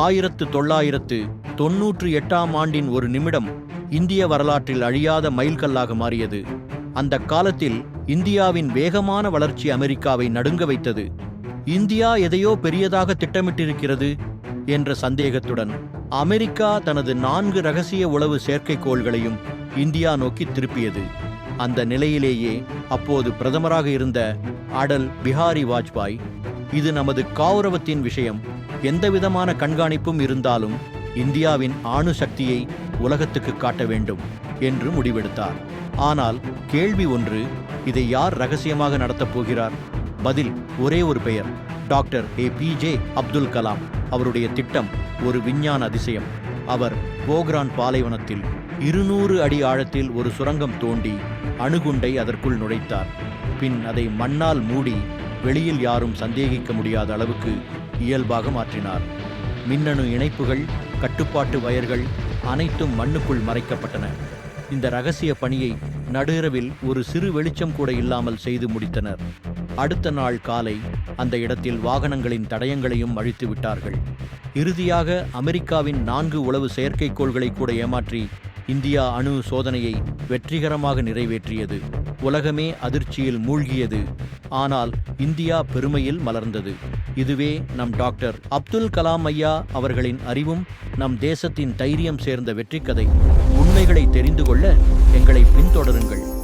ஆயிரத்து தொள்ளாயிரத்து தொன்னூற்று எட்டாம் ஆண்டின் ஒரு நிமிடம் இந்திய வரலாற்றில் அழியாத மைல்கல்லாக மாறியது. அந்த காலத்தில் இந்தியாவின் வேகமான வளர்ச்சி அமெரிக்காவை நடுங்க வைத்தது. இந்தியா எதையோ பெரியதாக திட்டமிட்டிருக்கிறது என்ற சந்தேகத்துடன் அமெரிக்கா தனது நான்கு ரகசிய உளவு செயற்கைக்கோள்களையும் இந்தியா நோக்கி திருப்பியது. அந்த நிலையிலேயே அப்போது பிரதமராக இருந்த அடல் பிஹாரி வாஜ்பாய் இது நமது கௌரவத்தின் விஷயம் எந்தவிதமான கண்காணிப்பும் இருந்தாலும் இந்தியாவின் ஆணு சக்தியை உலகத்துக்கு காட்ட வேண்டும் என்று முடிவெடுத்தார். ஆனால் கேள்வி ஒன்று இதை யார் ரகசியமாக நடத்தப் போகிறார்? பதில் ஒரே ஒரு பெயர் doctor A P J Abdul Kalam. அவருடைய திட்டம் ஒரு விஞ்ஞான அதிசயம். அவர் போக்ரான் பாலைவனத்தில் இருநூறு அடி ஆழத்தில் ஒரு சுரங்கம் தோண்டி அணுகுண்டை அதற்குள் நுழைத்தார். பின் அதை மண்ணால் மூடி வெளியில் யாரும் சந்தேகிக்க முடியாத அளவுக்கு இயல்பாக மாற்றினார். மின்னணு இணைப்புகள் கட்டுப்பாட்டு வயர்கள் அனைத்தும் மண்ணுக்குள் மறைக்கப்பட்டன. இந்த ரகசிய பணியை நடுஇரவில் ஒரு சிறு வெளிச்சம் கூட இல்லாமல் செய்து முடித்தனர். அடுத்த நாள் காலை அந்த இடத்தில் வாகனங்களின் தடயங்களையும் அழித்து விட்டார்கள். இறுதியாக அமெரிக்காவின் நான்கு உளவு செயற்கைக்கோள்களை கூட ஏமாற்றி இந்தியா அணு சோதனையை வெற்றிகரமாக நிறைவேற்றியது. உலகமே அதிர்ச்சியில் மூழ்கியது. ஆனால் இந்தியா பெருமையில் மலர்ந்தது. இதுவே நம் டாக்டர் அப்துல் கலாம் ஐயா அவர்களின் அறிவும் நம் தேசத்தின் தைரியம் சேர்ந்த வெற்றிக்கதை. உண்மைகளை தெரிந்து கொள்ள எங்களை பின்தொடருங்கள்.